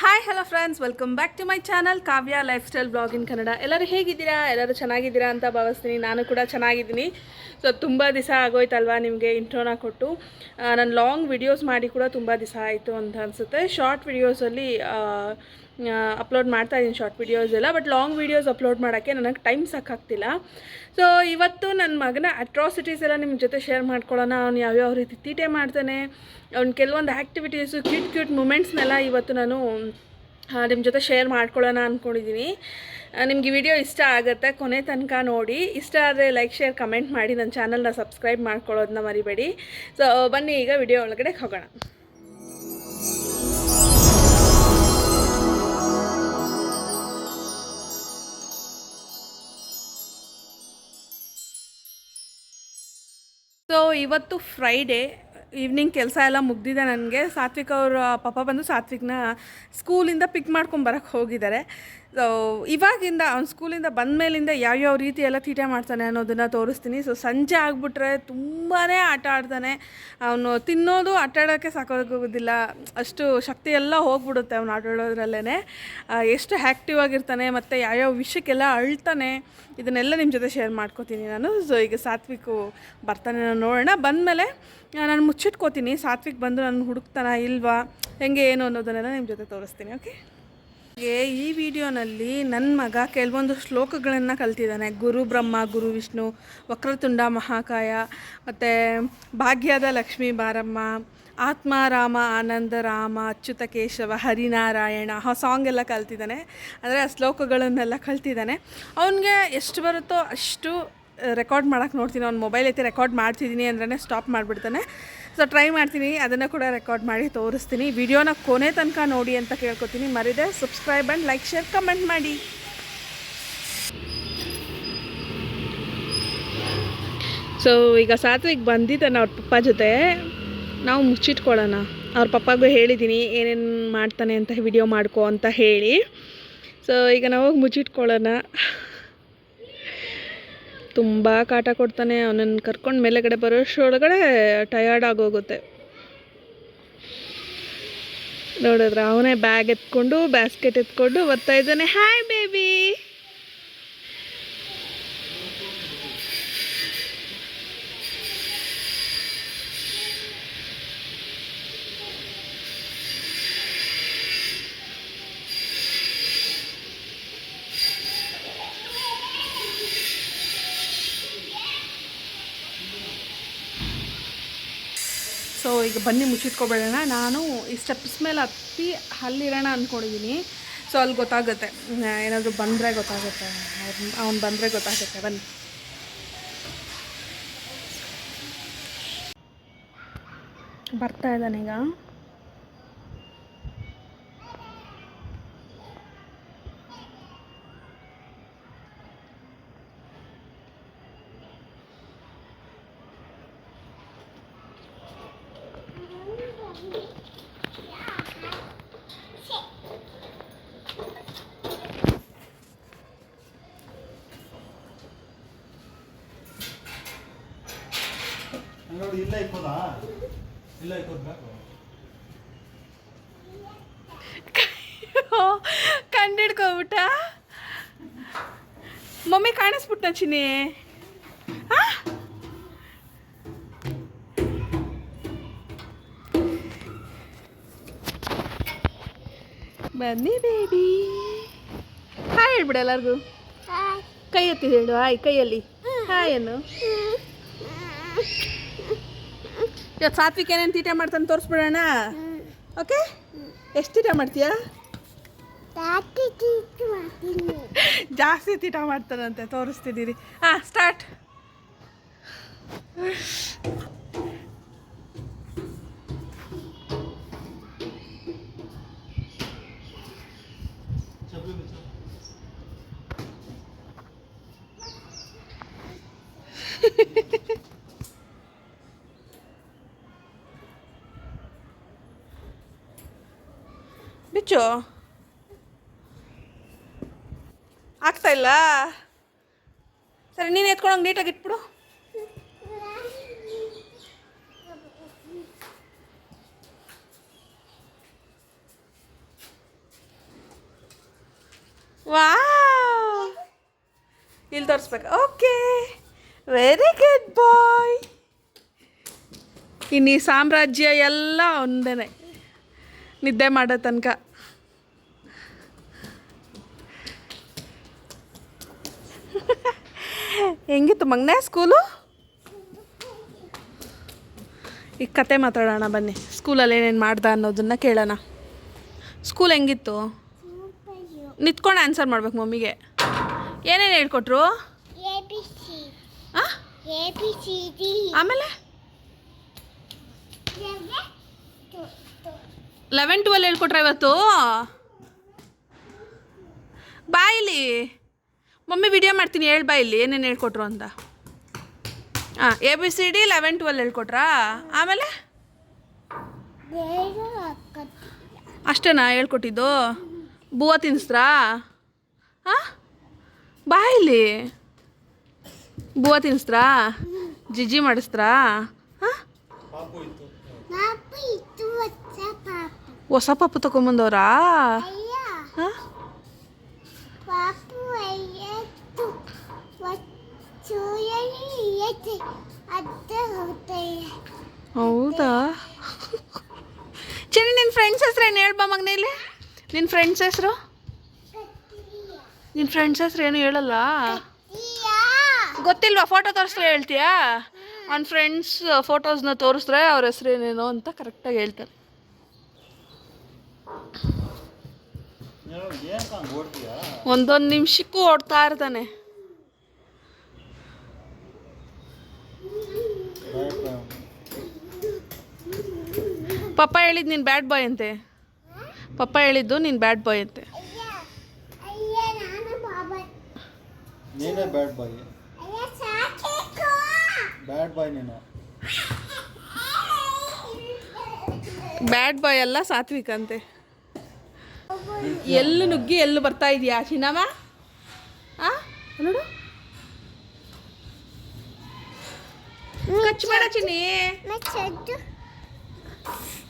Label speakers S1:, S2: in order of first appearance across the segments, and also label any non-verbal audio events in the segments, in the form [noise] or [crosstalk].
S1: Hi hello friends welcome back to my channel Kavya lifestyle blog in Kannada ಎಲ್ಲರೂ ಹೇಗಿದ್ದೀರಾ? ಎಲ್ಲರೂ ಚೆನ್ನಾಗಿದ್ದೀರಾ ಅಂತ ಭಾವಿಸ್ತೀನಿ. ನಾನು ಕೂಡ ಚೆನ್ನಾಗಿದ್ದೀನಿ. ಸೊ ತುಂಬ ದಿವಸ ಆಗೋಯ್ತಲ್ವಾ ನಿಮಗೆ ಇಂಟ್ರೋನ ಕೊಟ್ಟು? ನಾನು ಲಾಂಗ್ ವಿಡಿಯೋಸ್ ಮಾಡಿ ಕೂಡ ತುಂಬ ದಿವಸ ಆಯಿತು ಅಂತ ಅನಿಸುತ್ತೆ. ಶಾರ್ಟ್ ವಿಡಿಯೋಸಲ್ಲಿ ಅಪ್ಲೋಡ್ ಮಾಡ್ತಾ ಇದ್ದೀನಿ ಶಾರ್ಟ್ ವೀಡಿಯೋಸ್ ಎಲ್ಲ ಬಟ್ ಲಾಂಗ್ ವೀಡಿಯೋಸ್ ಅಪ್ಲೋಡ್ ಮಾಡೋಕ್ಕೆ ನನಗೆ ಟೈಮ್ ಸಾಕಾಗ್ತಿಲ್ಲ. ಸೊ ಇವತ್ತು ನನ್ನ ಮಗನ ಅಟ್ರಾಸಿಟೀಸ್ ಎಲ್ಲ ನಿಮ್ಮ ಜೊತೆ ಶೇರ್ ಮಾಡ್ಕೊಳ್ಳೋಣ. ಅವ್ನು ಯಾವ್ಯಾವ ರೀತಿ ತೀಟೆ ಮಾಡ್ತಾನೆ. ಅವ್ನು ಕೆಲವೊಂದು ಆ್ಯಕ್ಟಿವಿಟೀಸು ಕ್ಯೂಟ್ ಕ್ಯೂಟ್ ಮೂಮೆಂಟ್ಸ್ನೆಲ್ಲ ಇವತ್ತು ನಾನು ನಿಮ್ಮ ಜೊತೆ ಶೇರ್ ಮಾಡ್ಕೊಳ್ಳೋಣ ಅಂದ್ಕೊಂಡಿದ್ದೀನಿ ನಿಮಗೆ ವಿಡಿಯೋ ಇಷ್ಟ ಆಗುತ್ತೆ, ಕೊನೆ ತನಕ ನೋಡಿ. ಇಷ್ಟ ಆದರೆ ಲೈಕ್ ಶೇರ್ ಕಮೆಂಟ್ ಮಾಡಿ. ನನ್ನ ಚಾನಲ್ನ ಸಬ್ಸ್ಕ್ರೈಬ್ ಮಾಡ್ಕೊಳ್ಳೋದನ್ನ ಮರಿಬೇಡಿ. ಸೊ ಬನ್ನಿ, ಈಗ ವಿಡಿಯೋ ಒಳಗಡೆ ಹೋಗೋಣ. ಇವತ್ತು ಫ್ರೈಡೇ ಈವ್ನಿಂಗ್ ಕೆಲಸ ಎಲ್ಲ ಮುಗ್ದಿದೆ ನನಗೆ. ಸಾತ್ವಿಕ್ ಅವ್ರ ಪಾಪ ಬಂದು ಸಾತ್ವಿಕ್ನ ಸ್ಕೂಲಿಂದ ಪಿಕ್ ಮಾಡ್ಕೊಂಡು ಬರೋಕ್ಕೆ ಹೋಗಿದ್ದಾರೆ. ಸೊ ಇವಾಗಿಂದ ಅವ್ನು ಸ್ಕೂಲಿಂದ ಬಂದ ಮೇಲಿಂದ ಯಾವ್ಯಾವ ರೀತಿ ಎಲ್ಲ ತೀಟೆ ಮಾಡ್ತಾನೆ ಅನ್ನೋದನ್ನು ತೋರಿಸ್ತೀನಿ. ಸೊ ಸಂಜೆ ಆಗಿಬಿಟ್ರೆ ತುಂಬಾ ಆಟ ಆಡ್ತಾನೆ. ಅವನು ತಿನ್ನೋದು ಆಟ ಆಡೋಕ್ಕೆ ಸಾಕೋಗೋದಿಲ್ಲ. ಅಷ್ಟು ಶಕ್ತಿ ಎಲ್ಲ ಹೋಗ್ಬಿಡುತ್ತೆ ಅವ್ನು ಆಟ ಆಡೋದ್ರಲ್ಲೇ ಎಷ್ಟು ಆ್ಯಕ್ಟಿವ್ ಆಗಿರ್ತಾನೆ ಮತ್ತು ಯಾವ್ಯಾವ ವಿಷಯಕ್ಕೆಲ್ಲ ಅಳ್ತಾನೆ, ಇದನ್ನೆಲ್ಲ ನಿಮ್ಮ ಜೊತೆ ಶೇರ್ ಮಾಡ್ಕೋತೀನಿ ನಾನು. ಸೊ ಈಗ ಸಾತ್ವಿಕು ಬರ್ತಾನೆ, ನಾನು ನೋಡೋಣ. ಬಂದಮೇಲೆ ನಾನು ಮುಚ್ಚಿಟ್ಕೋತೀನಿ. ಸಾತ್ವಿಕ್ ಬಂದು ನಾನು ಹುಡುಕ್ತಾನ ಇಲ್ವಾ, ಹೆಂಗೆ ಏನು ಅನ್ನೋದನ್ನೆಲ್ಲ ನಿಮ್ಮ ಜೊತೆ ತೋರಿಸ್ತೀನಿ ಓಕೆ ಈ ವಿಡಿಯೋನಲ್ಲಿ ನನ್ನ ಮಗ ಕೆಲವೊಂದು ಶ್ಲೋಕಗಳನ್ನು ಕಲ್ತಿದ್ದಾನೆ. ಗುರು ಬ್ರಹ್ಮ, ಗುರು ವಿಷ್ಣು, ವಕ್ರತುಂಡ ಮಹಾಕಾಯ, ಮತ್ತು ಭಾಗ್ಯದ ಲಕ್ಷ್ಮೀ ಬಾರಮ್ಮ ಆತ್ಮಾರಾಮ ಆನಂದ ರಾಮ, ಅಚ್ಯುತ ಕೇಶವ, ಹರಿನಾರಾಯಣ ಆ ಸಾಂಗ್ ಎಲ್ಲ ಕಲ್ತಿದ್ದಾನೆ. ಅಂದರೆ ಆ ಶ್ಲೋಕಗಳನ್ನೆಲ್ಲ ಕಲ್ತಿದ್ದಾನೆ. ಅವನಿಗೆ ಎಷ್ಟು ಬರುತ್ತೋ ಅಷ್ಟು ರೆಕಾರ್ಡ್ ಮಾಡೋಕ್ಕೆ ನೋಡ್ತೀನಿ. ಅವ್ನು ಮೊಬೈಲ್ ಐತೆ ರೆಕಾರ್ಡ್ ಮಾಡ್ತಿದ್ದೀನಿ ಅಂದ್ರೆ ಸ್ಟಾಪ್ ಮಾಡಿಬಿಡ್ತಾನೆ. ಸೊ ಟ್ರೈ ಮಾಡ್ತೀನಿ, ಅದನ್ನು ಕೂಡ ರೆಕಾರ್ಡ್ ಮಾಡಿ ತೋರಿಸ್ತೀನಿ. ವಿಡಿಯೋನ ಕೊನೆ ತನಕ ನೋಡಿ ಅಂತ ಕೇಳ್ಕೊತೀನಿ. ಮರಿದೆ subscribe and like share comment ಮಾಡಿ. ಸೊ ಈಗ ಸಾತ್ವಿಕ್ ಬಂದಿದ್ದಾನೆ ಅವ್ರ ಪಪ್ಪ ಜೊತೆ. ನಾವು ಮುಚ್ಚಿಟ್ಕೊಳ್ಳೋಣ. ಅವ್ರ ಪಪ್ಪಾಗೂ ಹೇಳಿದ್ದೀನಿ ಏನೇನು ಮಾಡ್ತಾನೆ ಅಂತ ವಿಡಿಯೋ ಮಾಡ್ಕೊ ಅಂತ ಹೇಳಿ. ಸೊ ಈಗ ನಾವು ಮುಚ್ಚಿಟ್ಕೊಳ್ಳೋಣ. ತುಂಬ ಕಾಟ ಕೊಡ್ತಾನೆ. ಅವನನ್ನು ಕರ್ಕೊಂಡು ಮೇಲೆಗಡೆ ಬರೋಷ್ಟೊಳಗಡೆ ಟಯರ್ಡ್ ಆಗೋಗುತ್ತೆ ನೋಡಿದ್ರೆ ಅವನೇ ಬ್ಯಾಗ್ ಎತ್ಕೊಂಡು ಬ್ಯಾಸ್ಕೆಟ್ ಎತ್ಕೊಂಡು ಬರ್ತಾ ಇದ್ದಾನೆ. ಹಾಯ್ ಬೇಬಿ ಸೊ ಈಗ ಬನ್ನಿ ಮುಚ್ಚಿಟ್ಕೊಬೇಡೋಣ ನಾನು ಈ ಸ್ಟೆಪ್ಸ್ ಮೇಲೆ ಹತ್ತಿ ಅಲ್ಲಿರೋಣ ಅಂದ್ಕೊಂಡಿದ್ದೀನಿ ಸೊ ಅಲ್ಲಿ ಗೊತ್ತಾಗುತ್ತೆ. ಏನಾದರೂ ಬಂದರೆ ಗೊತ್ತಾಗುತ್ತೆ. ಅವ್ನು ಬಂದರೆ ಗೊತ್ತಾಗುತ್ತೆ. ಬನ್ನಿ. ಬರ್ತಾ ಇದ್ದಾನೀಗ
S2: ನೋಡಿ ಇಲ್ಲ ಇಕ್ಕೋದಾ? ಇಲ್ಲ ಇಕ್ಕೋದ್ಬೇಕು [laughs]
S1: ಕಂಡಿಡ್ಕೋಬಿಟ್ಟ ಮಮ್ಮಿ ಕಾಣಿಸ್ಬಿಟ್ಟ ಚಿನ್ನಿ? ಬನ್ನಿ ಬೇಬಿ ಹಾಯ್ ಹೇಳ್ಬಿಡ ಎಲ್ಲರಿಗೂ. ಕೈ ಎತ್ತಿ ಹೇಳು ಹಾಯ್ ಕೈಯಲ್ಲಿ. ಹಾಯ್ ಅನ್ನು ಇವತ್ತು ಸಾತ್ವಿಕ್ ಏನೇನು ತೀಟ ಮಾಡ್ತಾನೆ ತೋರಿಸ್ಬಿಡೋಣ? ಓಕೆ ಎಷ್ಟು ತೀಟ ಮಾಡ್ತೀಯಾ? ಜಾಸ್ತಿ ತೀಟ ಮಾಡ್ತಾರಂತೆ ತೋರಿಸ್ತಿದ್ದೀರಿ. ಹಾಂ ಸ್ಟಾರ್ಟ್ ಆಗ್ತಾ ಇಲ್ಲ? ಸರಿ, ನೀನು ಎತ್ಕೊಂಡೋಗಿ ನೀಟಾಗಿ ಇಟ್ಬಿಡು. ವಾ ಇಲ್ಲಿ ತೋರಿಸ್ಬೇಕು. ಓಕೆ. ವೆರಿ ಗುಡ್ ಬಾಯ್ ಇನ್ನು ಈ ಸಾಮ್ರಾಜ್ಯ ಎಲ್ಲ ಒಂದೇ ನಿದ್ದೆ ಮಾಡೋ ತನಕ. ಹೆಂಗಿತ್ತು ಮಗನೇ ಸ್ಕೂಲು? ಈಗ ಕತೆ ಮಾತಾಡೋಣ ಬನ್ನಿ. ಸ್ಕೂಲಲ್ಲಿ ಏನೇನು ಮಾಡ್ದ ಅನ್ನೋದನ್ನ ಕೇಳೋಣ. ಸ್ಕೂಲ್ ಹೆಂಗಿತ್ತು? ನಿತ್ಕೊಂಡು ಆನ್ಸರ್ ಮಾಡ್ಬೇಕು ಮಮ್ಮಿಗೆ. ಏನೇನು ಹೇಳ್ಕೊಟ್ರು? ಆಮೇಲೆ? ಲೆವೆನ್ ಟ್ವೆಲ್ ಹೇಳ್ಕೊಟ್ರೆ ಇವತ್ತು? ಬಾಯಿಲಿ. ಮಮ್ಮಿ ವಿಡಿಯೋ ಮಾಡ್ತೀನಿ, ಹೇಳ್ ಇಲ್ಲಿ, ಏನೇನು ಹೇಳ್ಕೊಟ್ರು ಅಂತ. ಹಾಂ A B C D eleven twelve ಹೇಳ್ಕೊಟ್ರಾ? ಆಮೇಲೆ? ಅಷ್ಟೇನಾ ಹೇಳ್ಕೊಟ್ಟಿದ್ದು? ಬೂವ ತಿನ್ಸ್ರಾ ಹಾಂ ಬಾ ಇಲ್ಲಿ. ಬೂವ ತಿನ್ಸ್ರಾ ಜಿಜಿ ಮಾಡಿಸ್ತ್ರಾ ಹಾಂ
S3: ಹೊಸ ಪಾಪು
S1: ತಗೊಂಬಂದವ್ರಾ? ಹಾಂ
S3: ಪಾಪು ಅಯ್ಯತ್ತು ಚೂಯಲಿ ಐತೆ ಅದ ಹೋಗ್ತಯ್ಯ
S1: ಹೌದಾ? ಚೆನ್ನಿ ನಿನ್ನ ಫ್ರೆಂಡ್ಸ್ ಹೆಸ್ರು ಏನು ಹೇಳ್ಬಾ ಇಲ್ಲಿ ನಿನ್ನ ಫ್ರೆಂಡ್ಸ್ ಹೆಸರು? ನಿನ್ನ ಫ್ರೆಂಡ್ಸ್ ಹೆಸ್ರು ಏನು ಹೇಳಲ್ಲ? ಗೊತ್ತಿಲ್ವಾ ಫೋಟೋ ತೋರಿಸ್ರೆ ಹೇಳ್ತೀಯಾ? ಅವ್ನ ಫ್ರೆಂಡ್ಸ್ ಫೋಟೋಸ್ನ ತೋರಿಸ್ರೆ ಅವ್ರ ಹೆಸ್ರು ಏನೇನೋ ಅಂತ ಕರೆಕ್ಟಾಗಿ ಹೇಳ್ತಾರೆ ಒಂದೊಂದು ನಿಮಿಷಕ್ಕೂ ಓಡ್ತಾ ಇರ್ತಾನೆ. ಪಪ್ಪ ಹೇಳಿದ್ದು ನೀನು ಬ್ಯಾಡ್ ಬಾಯ್ ಅಂತೆ. ಪಪ್ಪ ಹೇಳಿದ್ದು ನೀನು ಬ್ಯಾಡ್ ಬಾಯ್ ಅಂತೆ.
S3: ನಾನು
S2: ಬ್ಯಾಡ್ ಬಾಯ್ ಬ್ಯಾಡ್ ಬಾಯ್ ನೀನು.
S1: ಬ್ಯಾಡ್ ಬಾಯ್ ಅಲ್ಲ ಸಾತ್ವಿಕ್ ಅಂತೆ. ಎಲ್ಲು ನುಗ್ಗಿ ಎಲ್ಲು ಬರ್ತಾ ಇದೆಯಾ ಚಿನ್ನಮ್ಮ ಆ? ನೋಡು. ಕಚ್ಚಬೇಡ ಚಿನ್ನಿ.
S3: ಮಚ್ಚದ್ದು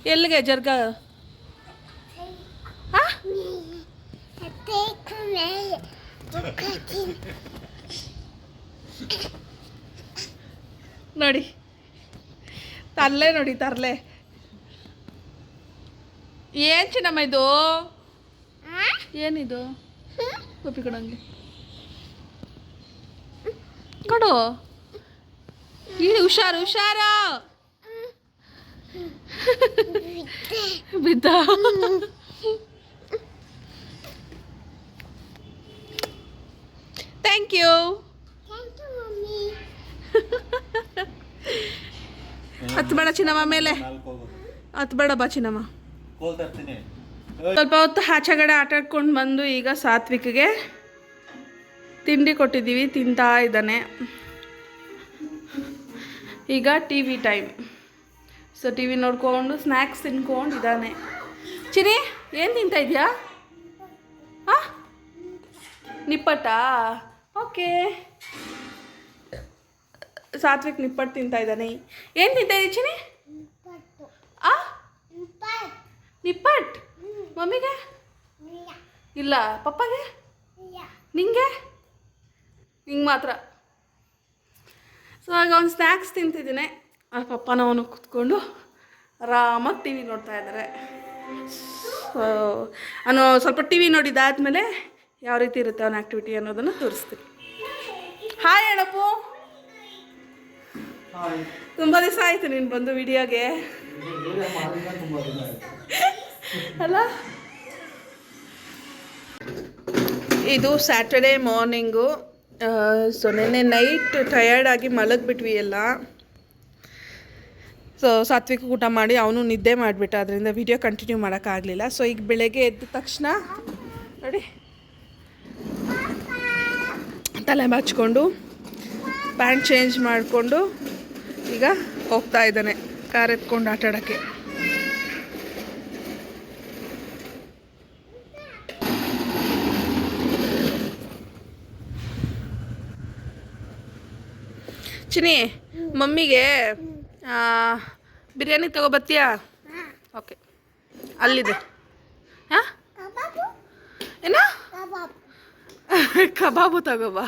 S1: ಎಲ್ಲಿಗೆ ಜರ್ಗ? ನೋಡಿ. ತರ್ಲೆ ನೋಡಿ ತರ್ಲೆ. ಏನು ಚಿನ್ನಮ್ಮ ಇದು? ಏನಿದು? ಕೊಪ್ಪಿ ಕೊಡಂಗೆ. ಕೊಡು. ಇಲ್ಲಿ ಹುಷಾರು ಹುಷಾರು. ಬಿದ್ದ. ಥ್ಯಾಂಕ್ ಯು ಹತ್ತು ಬೇಡ ಚಿನ್ನಮ್ಮ ಮೇಲೆ. ಹತ್ತು ಬೇಡ ಬಾ ಚಿನ್ನಮ್ಮ. ಸ್ವಲ್ಪ ಹೊತ್ತು ಆಚೆಗಡೆ ಆಟ ಆಡ್ಕೊಂಡು ಬಂದು ಈಗ ಸಾತ್ವಿಕ್ಗೆ ತಿಂಡಿ ಕೊಟ್ಟಿದ್ದೀವಿ, ತಿಂತಾ ಇದ್ದಾನೆ. ಈಗ T V time so T V ನೋಡ್ಕೊಂಡು ಸ್ನ್ಯಾಕ್ಸ್ ತಿನ್ಕೊಂಡು ಇದ್ದಾನೆ. ಚಿನಿ ಏನು ತಿಂತಾ ಇದೆಯಾ? ಹಾಂ ನಿಪ್ಪಟ್ಟಾ ಓಕೆ. ಸಾತ್ವಿಕ್ ನಿಪ್ಪಟ್ಟು ತಿಂತಾ ಇದ್ದಾನೆ. ಏನು ತಿಂತಾ ಇದೆ ಚಿನಿ ಆ?
S3: ಪಟ್
S1: ನಿಪ್ಪಟ್? ಮಮ್ಮಿಗೆ?
S3: ಇಲ್ಲ.
S1: ಪಪ್ಪಗೆ? ನಿಂಗೆ? ನಿಂಗೆ ಮಾತ್ರ. ಸೊ ಆಗ ಅವ್ನು ಸ್ನ್ಯಾಕ್ಸ್ ತಿಂತಿದ್ದೀನಿ. ಆ ಪಪ್ಪನ ಅವನು ಕೂತ್ಕೊಂಡು ಆರಾಮಾಗಿ ಟಿ ವಿ ನೋಡ್ತಾ ಇದ್ದಾರೆ ಸೊ ನಾನು ಸ್ವಲ್ಪ ಟಿ ವಿ ನೋಡಿದ್ದಾದಮೇಲೆ ಯಾವ ರೀತಿ ಇರುತ್ತೆ ಅವನ ಆ್ಯಕ್ಟಿವಿಟಿ ಅನ್ನೋದನ್ನು ತೋರಿಸ್ತೀನಿ. ಹಾಯ್ ಹೇಳಪ್ಪು ತುಂಬ ದಿವಸ ಆಯಿತು ನೀನು ಬಂದು ವಿಡಿಯೋಗೆ. ಅಲ್ಲ? ಇದು ಸ್ಯಾಟರ್ಡೇ ಮಾರ್ನಿಂಗು ಸೊ ನಿನ್ನೆ ನೈಟ್ ಟಯರ್ಡ್ ಆಗಿ ಮಲಗಿಬಿಟ್ವಿ ಎಲ್ಲ. ಸೊ ಸಾತ್ವಿಕ ಊಟ ಮಾಡಿ ಅವನು ನಿದ್ದೆ ಮಾಡಿಬಿಟ್ಟ, ಅದರಿಂದ ವಿಡಿಯೋ ಕಂಟಿನ್ಯೂ ಮಾಡೋಕ್ಕಾಗಲಿಲ್ಲ ಸೊ ಈಗ ಬೆಳಗ್ಗೆ ಎದ್ದ ತಕ್ಷಣ, ನೋಡಿ, ತಲೆ ಬಾಚ್ಕೊಂಡು ಪ್ಯಾಂಟ್ ಚೇಂಜ್ ಮಾಡಿಕೊಂಡು ಈಗ ಹೋಗ್ತಾ ಇದ್ದಾನೆ, ಕಾರ್ ಎತ್ಕೊಂಡು ಆಟ ಚಿನಿ ಮಮ್ಮಿಗೆ ಬಿರಿಯಾನಿ ತಗೋಬತ್ತೀಯಾ? ಓಕೆ ಅಲ್ಲಿದೆ. ಹಾಂ? ಏನ?
S3: ಕಬಾಬು
S1: ತಗೋಬಾ.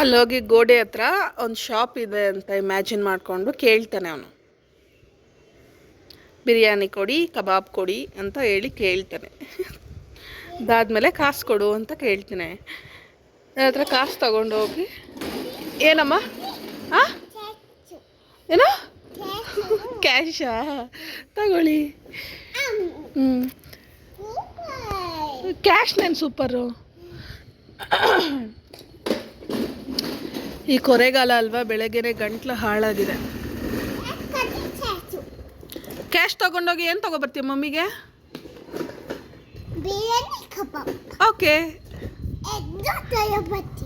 S1: ಅಲ್ಲೋಗಿ ಗೋಡೆ ಹತ್ರ ಒಂದು ಶಾಪ್ ಇದೆ ಅಂತ ಇಮ್ಯಾಜಿನ್ ಮಾಡಿಕೊಂಡು ಕೇಳ್ತಾನೆ ಅವನು. ಬಿರಿಯಾನಿ ಕೊಡಿ, ಕಬಾಬ್ ಕೊಡಿ ಅಂತ ಹೇಳಿ ಕೇಳ್ತಾನೆ. ಅದಾದಮೇಲೆ ಕಾಸು ಕೊಡು ಅಂತ ಕೇಳ್ತಾನೆ. ನನ್ನ ಹತ್ರ ಕಾಸು ತಗೊಂಡೋಗಿ ಏನಮ್ಮ? ಹಾಂ. ಏನೋ. ಕ್ಯಾಶಾ ತಗೊಳ್ಳಿ. ಹ್ಞೂ ಕ್ಯಾಶ್ ನಾನು ಸೂಪರು ಈ ಕೊರೆಗಾಲ ಅಲ್ವಾ, ಬೆಳಗ್ಗೆನೆ ಗಂಟ್ಲು ಹಾಳಾಗಿದೆ. ಕ್ಯಾಶ್ ತಗೊಂಡೋಗಿ ಏನು ತಗೊಬರ್ತೀಯ ಮಮ್ಮಿಗೆ?
S3: ಬಿರಿಯಾನಿ ಕಬಾಬ್.
S1: ಓಕೆ.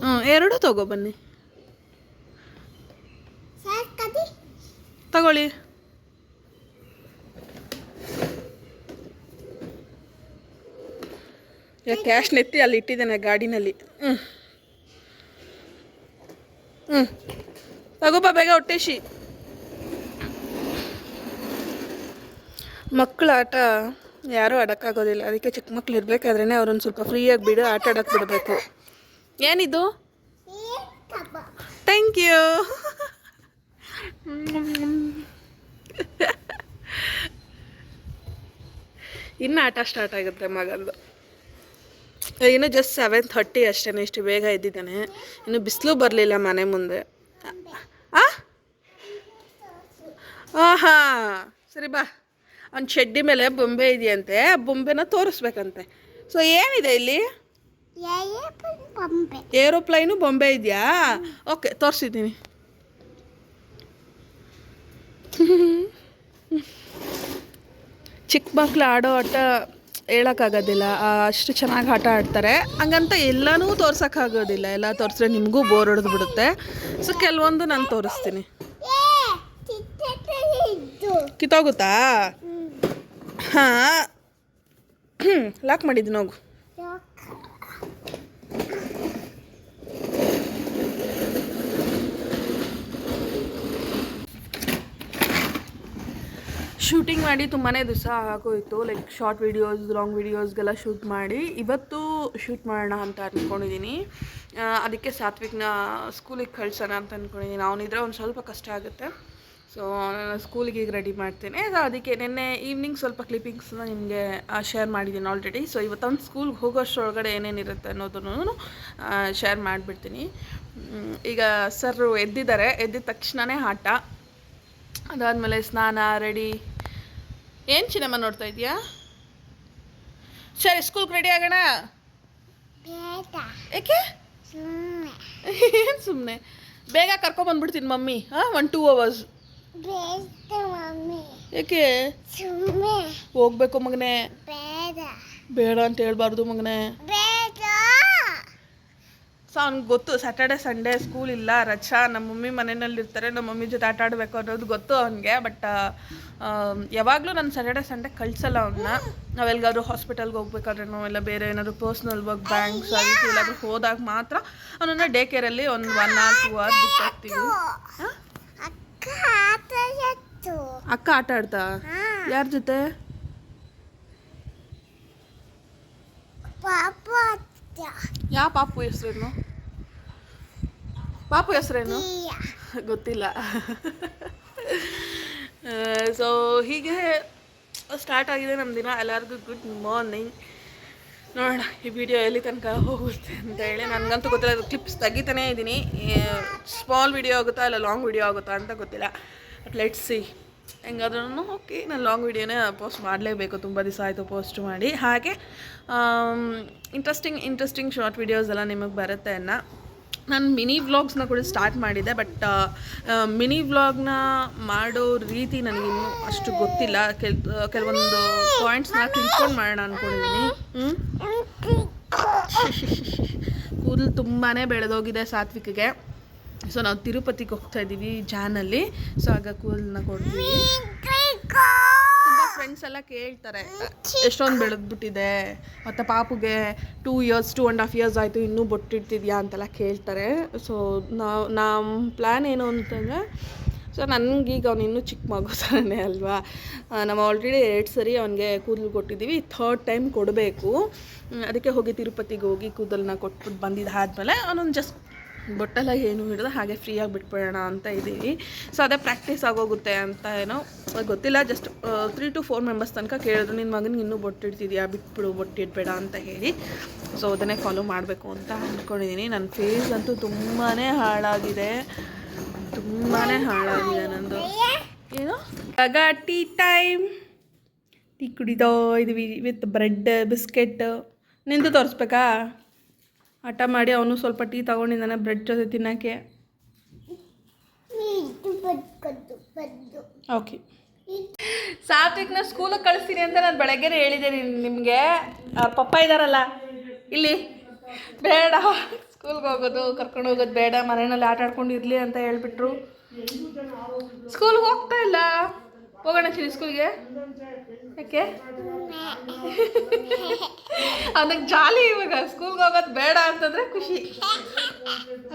S1: ಹ್ಞೂ ಎರಡೂ ತಗೊಬನ್ನಿ ತಗೊಳ್ಳಿ. ಈಗ ಕ್ಯಾಶ್ ನೆತ್ತಿ ಅಲ್ಲಿ ಇಟ್ಟಿದ್ದೇನೆ ಗಾಡಿನಲ್ಲಿ. ಹ್ಞೂ ಹ್ಞೂ ತಗೋಬಾ ಬೇಗ ಹೊಟ್ಟೆಶಿ ಮಕ್ಕಳ ಆಟ ಯಾರೂ ಆಡೋಕ್ಕಾಗೋದಿಲ್ಲ. ಅದಕ್ಕೆ ಚಿಕ್ಕ ಮಕ್ಳು ಇರಬೇಕಾದ್ರೇ ಅವ್ರನ್ನ ಸ್ವಲ್ಪ ಫ್ರೀಯಾಗಿ ಬಿಡು, ಆಟ ಆಡೋಕ್ಕೆ ಬಿಡಬೇಕು. ಏನಿದು? ಥ್ಯಾಂಕ್ ಯು ಇನ್ನು ಆಟ ಸ್ಟಾರ್ಟ್ ಆಗುತ್ತೆ ಮಗಂದು. ಇನ್ನು ಜಸ್ಟ್ ಸೆವೆನ್ ಥರ್ಟಿ ಅಷ್ಟೇ ಇಷ್ಟು ಬೇಗ ಇದ್ದಿದ್ದಾನೆ ಇನ್ನು ಬಿಸಿಲು ಬರಲಿಲ್ಲ ಮನೆ ಮುಂದೆ. ಆ? ಆಹಾ! ಸರಿ ಬಾ. ಅವ್ನ ಚಡ್ಡಿ ಮೇಲೆ ಬೊಂಬೆ ಇದೆಯಂತೆ ಆ ಬೊಂಬೆನ ತೋರಿಸ್ಬೇಕಂತೆ. ಸೊ ಏನಿದೆ ಇಲ್ಲಿ? ಏರೋಪ್ಲೈನು ಬೊಂಬೆ ಇದೆಯಾ? ಓಕೆ ತೋರಿಸಿದ್ದೀನಿ. ಚಿಕ್ಕ ಮಕ್ಳು ಆಡೋ ಆಟ ಹೇಳೋಕ್ಕಾಗೋದಿಲ್ಲ. ಅಷ್ಟು ಚೆನ್ನಾಗಿ ಆಟ ಆಡ್ತಾರೆ. ಹಂಗಂತ ಎಲ್ಲನೂ ತೋರ್ಸೋಕ್ಕಾಗೋದಿಲ್ಲ. ಎಲ್ಲ ತೋರಿಸ್ರೆ ನಿಮಗೂ ಬೋರ್ ಹೊಡೆದು ಬಿಡುತ್ತೆ. ಸೊ ಕೆಲವೊಂದು ನಾನು ತೋರಿಸ್ತೀನಿ. ಕಿತ್ತೋಗುತ್ತಾ? ಹಾಂ. ಲಾಕ್ ಮಾಡಿದ್ದೀನಿ
S3: ನೋಗು
S1: ಶೂಟಿಂಗ್ ಮಾಡಿ ತುಂಬಾ ದಿವಸ ಆಗೋಯಿತು. ಲೈಕ್ ಶಾರ್ಟ್ ವೀಡಿಯೋಸ್ ಲಾಂಗ್ ವೀಡಿಯೋಸ್ಗೆಲ್ಲ ಶೂಟ್ ಮಾಡಿ. ಇವತ್ತು ಶೂಟ್ ಮಾಡೋಣ ಅಂತ ಅಂದ್ಕೊಂಡಿದ್ದೀನಿ ಅದಕ್ಕೆ ಸಾತ್ವಿಕ್ನ ಸ್ಕೂಲಿಗೆ ಕಳ್ಸೋಣ ಅಂತ ಅಂದ್ಕೊಂಡಿದ್ದೀನಿ ಅವನಿದ್ರೆ ಒಂದು ಸ್ವಲ್ಪ ಕಷ್ಟ ಆಗುತ್ತೆ. ಸೊ ನಾನು ಸ್ಕೂಲಿಗೆ ಈಗ ರೆಡಿ ಮಾಡ್ತೇನೆ. ಸೊ ಅದಕ್ಕೆ ನಿನ್ನೆ ಈವ್ನಿಂಗ್ ಸ್ವಲ್ಪ ಕ್ಲಿಪ್ಪಿಂಗ್ಸ್ನ ನಿಮಗೆ ಶೇರ್ ಮಾಡಿದ್ದೀನಿ ಆಲ್ರೆಡಿ ಸೊ ಇವತ್ತೊಂದು ಸ್ಕೂಲ್ಗೆ ಹೋಗೋಷ್ಟರೊಳಗಡೆ ಏನೇನಿರುತ್ತೆ ಅನ್ನೋದನ್ನು ಶೇರ್ ಮಾಡಿಬಿಡ್ತೀನಿ. ಈಗ ಸರ್ ಎದ್ದಿದ್ದಾರೆ. ಎದ್ದಿದ ತಕ್ಷಣವೇ ಆಟ. ಅದಾದಮೇಲೆ ಸ್ನಾನ ರೆಡಿ ಏನು ಸಿನಿಮಾ ನೋಡ್ತಾ ಇದೆಯಾ ಸರಿ ಸ್ಕೂಲ್ಗೆ ರೆಡಿ ಆಗೋಣ? ಏಕೆ? ಏನು [laughs] ಸುಮ್ಮನೆ ಬೇಗ ಕರ್ಕೊಂಬಂದ್ಬಿಡ್ತೀನಿ ಮಮ್ಮಿ. ಹಾಂ ಒನ್ ಟೂ ಅವರ್ಸ್ ಏಕೆ? ಹೋಗ್ಬೇಕು ಮಗನೇ.
S3: ಬೇಡ.
S1: ಅಂತ ಹೇಳ್ಬಾರ್ದು ಮಗನೇ. ಸೊ ಅವ್ನಿಗೆ ಗೊತ್ತು ಸಾಟರ್ಡೆ ಸಂಡೇ ಸ್ಕೂಲ್ ಇಲ್ಲ. ರಚಾ ನಮ್ಮ ಮಮ್ಮಿ ಮನೆಯಲ್ಲಿ ಇರ್ತಾರೆ ನಮ್ಮ ಮಮ್ಮಿ ಜೊತೆ ಆಟ ಆಡಬೇಕು ಅನ್ನೋದು ಗೊತ್ತು ಅವನಿಗೆ ಬಟ್ ಯಾವಾಗಲೂ ನಾನು ಸಾಟರ್ಡೆ ಸಂಡೇ ಕಳ್ಸಲ್ಲ ಅವನ್ನ ನಾವೆಲ್ಗಾದ್ರೂ ಹಾಸ್ಪಿಟಲ್ಗೆ ಹೋಗ್ಬೇಕಾದ್ರೂ ಇಲ್ಲ ಬೇರೆ ಏನಾದರೂ ಪರ್ಸ್ನಲ್ ವರ್ಕ್ ಬ್ಯಾಂಕ್ಸ್ ಅದಕ್ಕೆ ಎಲ್ಲಾದರೂ ಹೋದಾಗ ಮಾತ್ರ ಅವನನ್ನ ಡೇ ಕೇರಲ್ಲಿ ಒಂದು ಒನ್ ಅವರ್ ಟೂ ಅವರ್ ಬಿಟ್ಟು ಹೋಗ್ತೀವಿ ಹಾಂ?
S3: ಅಕ್ಕ ಆಟ
S1: ಅಕ್ಕ ಆಟ ಆಡ್ತಾ? ಯಾರ ಜೊತೆ?
S3: ಪಾಪ ಅತ್ತ
S1: ಯಾವ ಪಾಪು ಹೆಸ್ರೇನು? ಪಾಪು ಹೆಸ್ರೇನು? ಗೊತ್ತಿಲ್ಲ. ಸೊ ಹೀಗೆ ಸ್ಟಾರ್ಟ್ ಆಗಿದೆ ನಮ್ಮ ದಿನ. ಎಲ್ಲರಿಗೂ ಗುಡ್ ಮಾರ್ನಿಂಗ್ ನೋಡೋಣ, ಈ ವಿಡಿಯೋ ಎಲ್ಲಿ ತನಕ ಹೋಗುತ್ತೆ ಅಂತ ಹೇಳಿ. ನನಗಂತೂ ಗೊತ್ತಿಲ್ಲ, ಅದು ಕ್ಲಿಪ್ಸ್ ತೆಗಿತಾನೇ ಇದ್ದೀನಿ ಸ್ಮಾಲ್ ವಿಡಿಯೋ ಆಗುತ್ತಾ ಇಲ್ಲ ಲಾಂಗ್ ವಿಡಿಯೋ ಆಗುತ್ತಾ ಅಂತ ಗೊತ್ತಿಲ್ಲ. ಬಟ್ ಲೆಟ್ ಸಿ ಹೆಂಗಾದ್ರೂ ಓಕೆ ನಾನು ಲಾಂಗ್ ವಿಡಿಯೋನೇ ಪೋಸ್ಟ್ ಮಾಡಲೇಬೇಕು. ತುಂಬ ದಿವಸ ಆಯಿತು ಪೋಸ್ಟ್ ಮಾಡಿ. ಹಾಗೆ ಇಂಟ್ರೆಸ್ಟಿಂಗ್ ಇಂಟ್ರೆಸ್ಟಿಂಗ್ ಶಾರ್ಟ್ ವಿಡಿಯೋಸ್ ಎಲ್ಲ ನಿಮಗೆ ಬರುತ್ತೆ ಅನ್ನ. ನಾನು ಮಿನಿ ವ್ಲಾಗ್ಸ್ನ ಕೂಡ ಸ್ಟಾರ್ಟ್ ಮಾಡಿದೆ ಬಟ್ ಮಿನಿ ವ್ಲಾಗ್ನ ಮಾಡೋ ರೀತಿ ನನಗಿನ್ನೂ ಅಷ್ಟು ಗೊತ್ತಿಲ್ಲ. ಕೆಲ್ ಕೆಲವೊಂದು ಪಾಯಿಂಟ್ಸ್ನ ತಿಳ್ಕೊಂಡು ಮಾಡೋಣ ಅನ್ಕೊಂಡಿದ್ದೀನಿ ಹ್ಞೂ ಕೂದಲು ತುಂಬಾ ಬೆಳೆದೋಗಿದೆ ಸಾತ್ವಿಕ್ಗೆ. ಸೊ ನಾವು ತಿರುಪತಿಗೆ ಹೋಗ್ತಾ ಇದ್ದೀವಿ ಜಾನಲ್ಲಿ. ಸೊ ಆಗ ಕೂದಲನ್ನ ಕೊಡ್ತೀವಿ. ತುಂಬ ಫ್ರೆಂಡ್ಸ್ ಎಲ್ಲ ಕೇಳ್ತಾರೆ. ಎಷ್ಟೊಂದು ಬೆಳೆದ್ಬಿಟ್ಟಿದೆ. ಮತ್ತು ಪಾಪುಗೆ two years two and half years ಆಯಿತು, ಇನ್ನೂ ಬೊಟ್ಟಿಡ್ತಿದ್ಯಾ ಅಂತೆಲ್ಲ ಕೇಳ್ತಾರೆ. ಸೊ ನಾವು ನಮ್ಮ ಪ್ಲ್ಯಾನ್ ಏನು ಅಂತಂದರೆ ಸೊ ನನಗೀಗ ಅವ್ನು ಇನ್ನೂ ಚಿಕ್ಕ ಮಗು ಥರನೇ ಅಲ್ವಾ? ನಮ್ಮ ಆಲ್ರೆಡಿ ಎರಡು ಸರಿ ಅವನಿಗೆ ಕೂದಲು ಕೊಟ್ಟಿದ್ದೀವಿ. ಥರ್ಡ್ ಟೈಮ್ ಕೊಡಬೇಕು. ಅದಕ್ಕೆ ಹೋಗಿ ತಿರುಪತಿಗೆ ಹೋಗಿ ಕೂದಲನ್ನ ಕೊಟ್ಬಿಟ್ಟು ಬಂದಿದ್ದಾದಮೇಲೆ ಅವನೊಂದು ಜಸ್ಟ್ ಬೊಟ್ಟೆಲ್ಲ ಏನು ಹಿಡಿದು ಹಾಗೆ ಫ್ರೀಯಾಗಿ ಬಿಟ್ಬಿಡೋಣ ಅಂತ ಇದ್ದೀವಿ. ಸೊ ಅದೇ ಪ್ರಾಕ್ಟೀಸ್ ಆಗೋಗುತ್ತೆ ಅಂತ ಏನೋ ಗೊತ್ತಿಲ್ಲ. Just three to four members ತನಕ ಕೇಳಿದ್ರು. ನಿನ್ನ ಮಗನಿಗೆ ಇನ್ನೂ ಬೊಟ್ಟಿಡ್ತಿದ್ಯಾ ಬಿಟ್ಬಿಡು ಬೊಟ್ಟಿಡ್ಬೇಡ ಅಂತ ಹೇಳಿ. ಸೊ ಅದನ್ನೇ ಫಾಲೋ ಮಾಡಬೇಕು ಅಂತ ಅಂದ್ಕೊಂಡಿದ್ದೀನಿ ನನ್ನ ಫೇಸ್ ಅಂತೂ ತುಂಬಾ ಹಾಳಾಗಿದೆ. ತುಂಬಾ ಹಾಳಾಗಿದೆ ನಂದು. ಏನು? ಟೀ ಟೈಮ್ ಟೀ ಕುಡಿದೋ ಇದ್ವಿ ವಿತ್ ಬ್ರೆಡ್ ಬಿಸ್ಕೆಟ್ ನಿಂದು ತೋರಿಸ್ಬೇಕಾ? ಹಠ ಮಾಡಿ ಅವನು ಸ್ವಲ್ಪ ಟೀ ತಗೊಂಡಿದ್ದಾನೆ, ಬ್ರೆಡ್ ಜೊತೆ ತಿನ್ನೋಕ್ಕೆ. ಓಕೆ ಸಾತ್ವಿಕ್ನ ಸ್ಕೂಲಿಗೆ ಕಳಿಸ್ತೀನಿ ಅಂತ ನಾನು ಬೆಳಗ್ಗೆನೇ ಹೇಳಿದೆ ನಿಮಗೆ. ಪಪ್ಪ ಇದ್ದಾರಲ್ಲ ಇಲ್ಲಿ. ಬೇಡ ಸ್ಕೂಲ್ಗೆ ಹೋಗೋದು, ಕರ್ಕೊಂಡು ಹೋಗೋದು ಬೇಡ, ಮನೆಯಲ್ಲಿ ಆಟ ಆಡ್ಕೊಂಡು ಇರಲಿ ಅಂತ ಹೇಳ್ಬಿಟ್ರು. ಸ್ಕೂಲ್ಗೆ ಹೋಗ್ತಾ ಇಲ್ಲ. ಹೋಗೋಣ ಚಿನಿ ಸ್ಕೂಲ್ಗೆ ಯಾಕೆ? ಅವನಿಗೆ ಜಾಲಿ ಇವಾಗ. ಸ್ಕೂಲ್ಗೆ ಹೋಗೋದು ಬೇಡ ಅಂತಂದ್ರೆ ಖುಷಿ.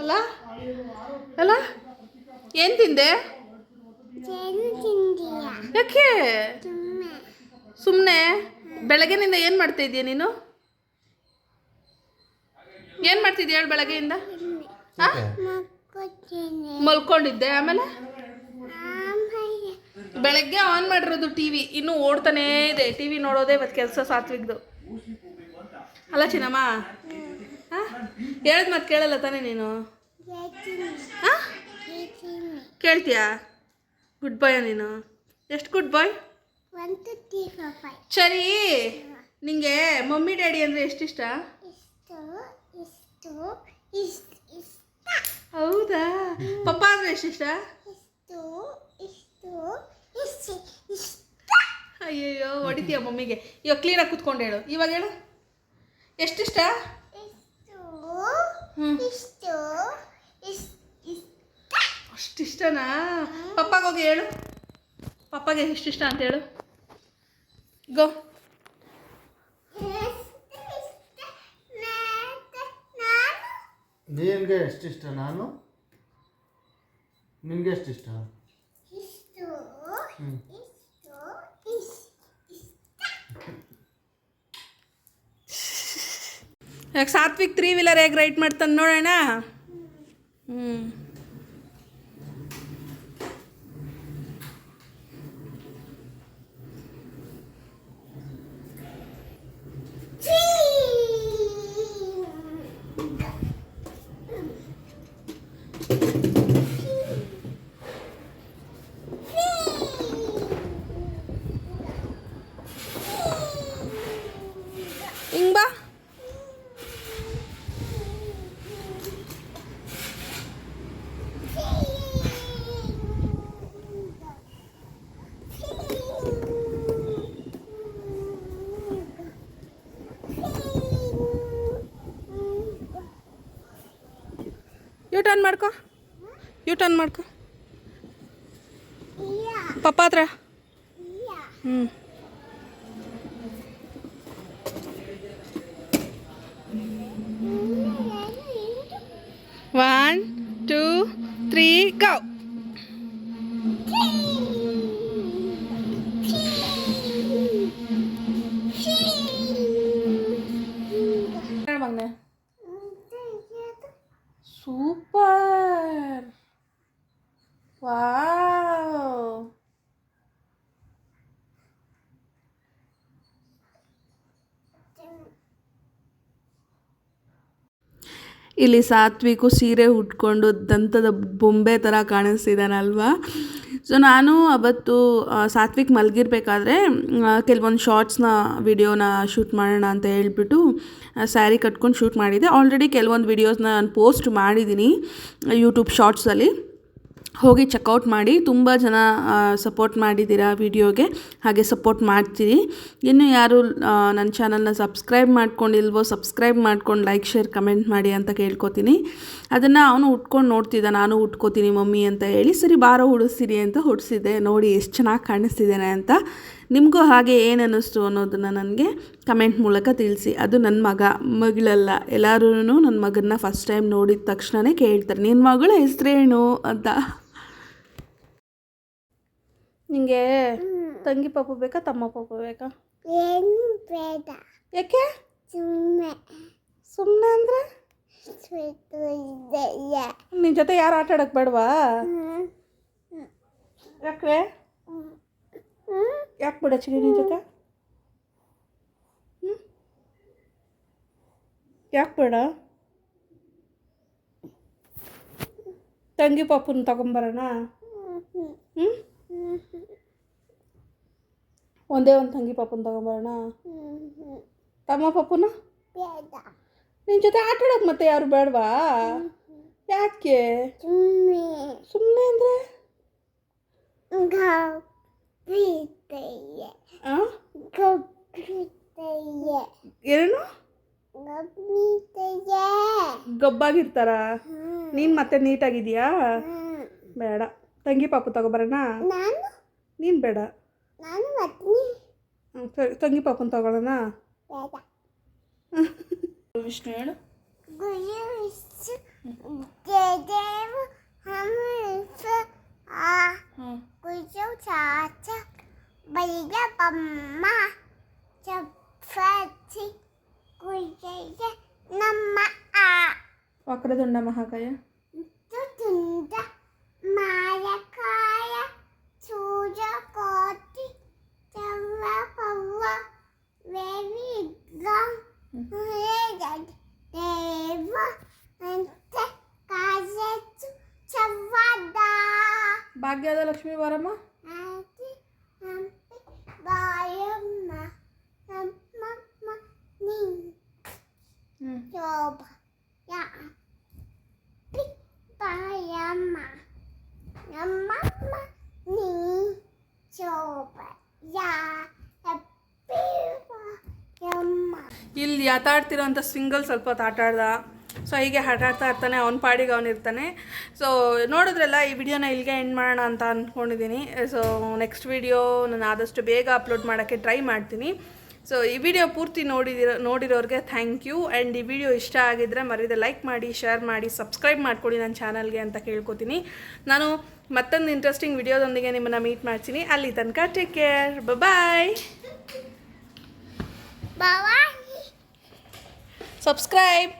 S1: ಅಲ್ಲ? ಅಲ್ಲ? ಏನು ತಿಂದೆ? ಯಾಕೆ?
S3: ಸುಮ್ಮನೆ
S1: ಬೆಳಗ್ಗೆನಿಂದ ಏನು ಮಾಡ್ತಾ ಇದೀಯ ನೀನು? ಏನು ಮಾಡ್ತಿದ್ಯಾ ಹೇಳು ಬೆಳಗ್ಗೆಯಿಂದ? ಮಲ್ಕೊಂಡಿದ್ದೆ ಆಮೇಲೆ? ಬೆಳಗ್ಗೆ ಆನ್ ಮಾಡಿರೋದು ಟಿ ವಿ ಇನ್ನೂ ಓಡ್ತಾನೇ ಇದೆ. ಟಿ ವಿ ನೋಡೋದೇ ಇವತ್ತು ಕೆಲಸ ಸಾತ್ವಿಕ್ದು. ಅಲ್ಲ ಚಿನ್ನಮ್ಮ? ಹೇಳಿದ ಮತ್ತೆ ಕೇಳಲ್ಲ ತಾನೇ ನೀನು? ಕೇಳ್ತೀಯಾ? ಗುಡ್ ಬಾಯ್ ನೀನು? ಎಷ್ಟು ಗುಡ್ ಬಾಯ್ ಸರಿ ನಿಂಗೆ ಮಮ್ಮಿ, ಡ್ಯಾಡಿ ಅಂದರೆ ಎಷ್ಟಿಷ್ಟ ಹೌದಾ? ಪಪ್ಪ ಅಂದರೆ ಎಷ್ಟಿಷ್ಟ
S3: ಇಷ್ಟು ಇಷ್ಟು ಇಷ್ಟು ಇಷ್ಟ
S1: ಅಯ್ಯಯ್ಯೋ ಹೊಡಿತೀಯ ಮಮ್ಮಿಗೆ? ಇವಾಗ ಕ್ಲೀನಾಗಿ ಕುತ್ಕೊಂಡು ಹೇಳು. ಇವಾಗ ಹೇಳು. ಎಷ್ಟಿಷ್ಟ? ಅಷ್ಟಿಷ್ಟನಾ? ಪಪ್ಪಾಗ ಹೋಗಿ ಹೇಳು. ಪಪ್ಪಾಗೆ ಎಷ್ಟಿಷ್ಟ ಅಂತ ಹೇಳು. ಗೋ.
S2: ನಿನಗೆ ಎಷ್ಟಿಷ್ಟ ನಾನು? ನಿನ್ಗೆ ಎಷ್ಟಿಷ್ಟ
S3: ಇಷ್ಟು
S2: ಹ್ಞೂ
S3: ಇಷ್ಟು ಇಷ್ಟು
S1: ಯಾಕೆ ಸಾತ್ವಿಕ್ ತ್ರೀ ವೀಲರ್ ಹೇಗೆ ರೈಟ್ ಮಾಡ್ತಾನೆ ನೋಡೋಣ? ಹ್ಞೂ ಹಿಂಗೆ ಬಾ ಯೂ ಟರ್ನ್ ಮಾಡ್ಕೊ. ಯೂ ಟರ್ನ್ ಮಾಡ್ಕೊ. ಪಪ್ಪ ಹತ್ರ. ಹ್ಞೂ ಒನ್ ಟೂ ತ್ರೀ ಗೋ ಮಗನೆ ಸೂಪರ್ ವಾವ್ ಇಲ್ಲಿ ಸಾತ್ವಿಕು ಸೀರೆ ಉಟ್ಕೊಂಡು ದಂತದ ಬೊಂಬೆ ಥರ ಕಾಣಿಸ್ತಿದ್ದಾನಲ್ವಾ ಸೊ ನಾನು ಅವತ್ತು ಸಾತ್ವಿಕ್ ಮಲಗಿರ್ಬೇಕಾದ್ರೆ ಕೆಲವೊಂದು ಶಾರ್ಟ್ಸ್ನ ವಿಡಿಯೋನ ಶೂಟ್ ಮಾಡೋಣ ಅಂತ ಹೇಳ್ಬಿಟ್ಟು ಸ್ಯಾರಿ ಕಟ್ಕೊಂಡು ಶೂಟ್ ಮಾಡಿದ್ದೆ. ಆಲ್ರೆಡಿ ಕೆಲವೊಂದು ವಿಡಿಯೋಸ್ನ ನಾನು ಪೋಸ್ಟ್ ಮಾಡಿದ್ದೀನಿ ಯೂಟ್ಯೂಬ್ ಶಾರ್ಟ್ಸಲ್ಲಿ ಹೋಗಿ ಚೆಕ್ಔಟ್ ಮಾಡಿ ತುಂಬ ಜನ ಸಪೋರ್ಟ್ ಮಾಡಿದ್ದೀರಾ ವಿಡಿಯೋಗೆ, ಹಾಗೆ ಸಪೋರ್ಟ್ ಮಾಡ್ತೀರಿ. ಇನ್ನು ಯಾರು ನನ್ನ ಚಾನಲ್ನ ಸಬ್ಸ್ಕ್ರೈಬ್ ಮಾಡ್ಕೊಂಡಿಲ್ವೋ ಸಬ್ಸ್ಕ್ರೈಬ್ ಮಾಡ್ಕೊಂಡು ಲೈಕ್ ಶೇರ್ ಕಮೆಂಟ್ ಮಾಡಿ ಅಂತ ಕೇಳ್ಕೊತೀನಿ. ಅದನ್ನು ಅವನು ಉಟ್ಕೊಂಡು ನೋಡ್ತಿದ್ದ ನಾನು ಉಟ್ಕೋತೀನಿ, ಮಮ್ಮಿ ಅಂತ ಹೇಳಿ, ಸರಿ ಬಾರೋ ಉಡಿಸ್ತೀರಿ ಅಂತ ಹುಡ್ಸಿದ್ದೆ ನೋಡಿ ಎಷ್ಟು ಚೆನ್ನಾಗಿ ಕಾಣಿಸ್ತಿದ್ದೇನೆ ಅಂತ. ನಿಮಗೂ ಹಾಗೆ ಏನು ಅನ್ನಿಸ್ತು ಅನ್ನೋದನ್ನು ನನಗೆ ಕಮೆಂಟ್ ಮೂಲಕ ತಿಳಿಸಿ. ಅದು ನನ್ನ ಮಗ, ಮಗಳಲ್ಲ. ಎಲ್ಲರೂ ನನ್ನ ಮಗನ್ನ ಫಸ್ಟ್ ಟೈಮ್ ನೋಡಿದ ತಕ್ಷಣವೇ ಕೇಳ್ತಾರೆ. ನಿನ್ನ ಮಗಳ ಹೆಸರೇನು ಅಂತ. ನಿಂಗೆ ತಂಗಿ ಪಾಪು ಬೇಕಾ ತಮ್ಮ ಪಾಪು ಬೇಕಾ?
S3: ಏನು ಬೇಡ.
S1: ಯಾಕೆ?
S3: ಸುಮ್ಮನೆ
S1: ಸುಮ್ಮನೆ ಅಂದರೆ?
S3: ನಿನ್
S1: ನಿನ್ನ ಜೊತೆ ಯಾರು ಆಟ ಆಡಕ್ ಬೇಡವಾ? ಯಾಕೆ? ಯಾಕೆ ಬಿಡ ಚಿಗಿ ನಿನ್ನ ಜೊತೆ? ಹ್ಞೂ ಯಾಕೆ ಬೇಡ? ತಂಗಿ ಪಾಪುನ ತಗೊಂಬರೋಣ ಹ್ಞೂ [laughs] ಒಂದೇ ಒಂದು ತಂಗಿ ಪಾಪುನ ತಗೊಂಬರೋಣ? ತಮ್ಮ ಪಾಪುನ? ನಿನ್ನ ಜೊತೆ ಆಟ ಆಡೋಕೆ ಮತ್ತೆ ಯಾರು ಬೇಡವಾ? ಯಾಕೆ?
S3: ಸುಮ್ಮನೆ
S1: ಸುಮ್ಮನೆ ಅಂದರೆ? ಏನು? ಗಬ್ಬಾಗಿರ್ತಾರ. ನೀನು ಮತ್ತೆ ನೀಟಾಗಿದೆಯಾ. ಬೇಡ. ತಂಗಿ ಪಾಪು ತಗೊಬರೋಣ?
S3: ನಾನು?
S1: ನೀನು ಬೇಡ.
S3: ನಾನು ಬರ್ತೀನಿ
S1: ಹ್ಮ್, ಸರಿ ತಂಗಿ ಪಾಪುನ ತಗೊಳ್ಳೋಣ?
S3: ಬೇಡ.
S1: ವಿಷ್ಣು ಹೇಳು.
S3: ಗುರು ವಿಶ್ವ ದೇವು ಹಮಸ ಆ
S1: ಹ್ಞೂ
S3: ಗುರು ಚಾಚ ಬೈಗ ಬಮ್ಮ ಚಪ್ಪಿ ಗುಯ್ಯ ನಮ್ಮ ಆ
S1: ವಕ್ರದುಂಡ ಮಹಾಕಾಯ
S3: ತುಂಡ ಮಾಯಕಾಯ ಸೂರ್ಯ ಕೋಟಿ ಚವ್ವ ಪವ್ವ ವೇವಿಗ ದೇವ ಅಂತ ಕಾಜು ಚವ್ವದ
S1: ಭಾಗ್ಯದ ಲಕ್ಷ್ಮೀ ಬಾರಮ್ಮ
S3: ಆತಿ ಹಂಪಿ ಬಾಯಮ್ಮ ನಮ್ಮಮ್ಮ ನೀ
S1: ಹ್ಞೂ
S3: ಶೋಭ ಯಾ ಪಿ ಬಾಯಮ್ಮ
S1: ಆಟ ಸ್ವಿಂಗಲ್ ಸ್ವಲ್ಪ ಹೊತ್ತು ಆಟ ಆಡ್ದ. ಸೊ ಹೀಗೆ ಆಟ ಆಡ್ತಾ ಇರ್ತಾನೆ ಅವ್ನ ಪಾಡಿಗೆ ಅವನು ಇರ್ತಾನೆ. ಸೊ ನೋಡಿದ್ರಲ್ಲ ಈ ವಿಡಿಯೋನ ಇಲ್ಲಿಗೆ ಎಂಡ್ ಮಾಡೋಣ ಅಂತ ಅಂದ್ಕೊಂಡಿದ್ದೀನಿ ಸೊ ನೆಕ್ಸ್ಟ್ ವಿಡಿಯೋ ನಾನು ಆದಷ್ಟು ಬೇಗ ಅಪ್ಲೋಡ್ ಮಾಡೋಕ್ಕೆ ಟ್ರೈ ಮಾಡ್ತೀನಿ. ಸೊ ಈ ವಿಡಿಯೋ ಪೂರ್ತಿ ನೋಡಿದಿರೋ, ನೋಡಿರೋರಿಗೆ ಥ್ಯಾಂಕ್ ಯು ಆ್ಯಂಡ್ ಈ ವಿಡಿಯೋ ಇಷ್ಟ ಆಗಿದ್ದರೆ ಮರೀದೆ ಲೈಕ್ ಮಾಡಿ ಶೇರ್ ಮಾಡಿ ಸಬ್ಸ್ಕ್ರೈಬ್ ಮಾಡಿಕೊಡಿ ನನ್ನ ಚಾನಲ್ಗೆ ಅಂತ ಕೇಳ್ಕೊತೀನಿ. ನಾನು ಮತ್ತೊಂದು ಇಂಟ್ರೆಸ್ಟಿಂಗ್ ವಿಡಿಯೋದೊಂದಿಗೆ ನಿಮ್ಮನ್ನು ಮೀಟ್ ಮಾಡ್ತೀನಿ. ಅಲ್ಲಿ ತನಕ ಟೇಕ್ ಕೇರ್ ಬಾಯ್ Subscribe.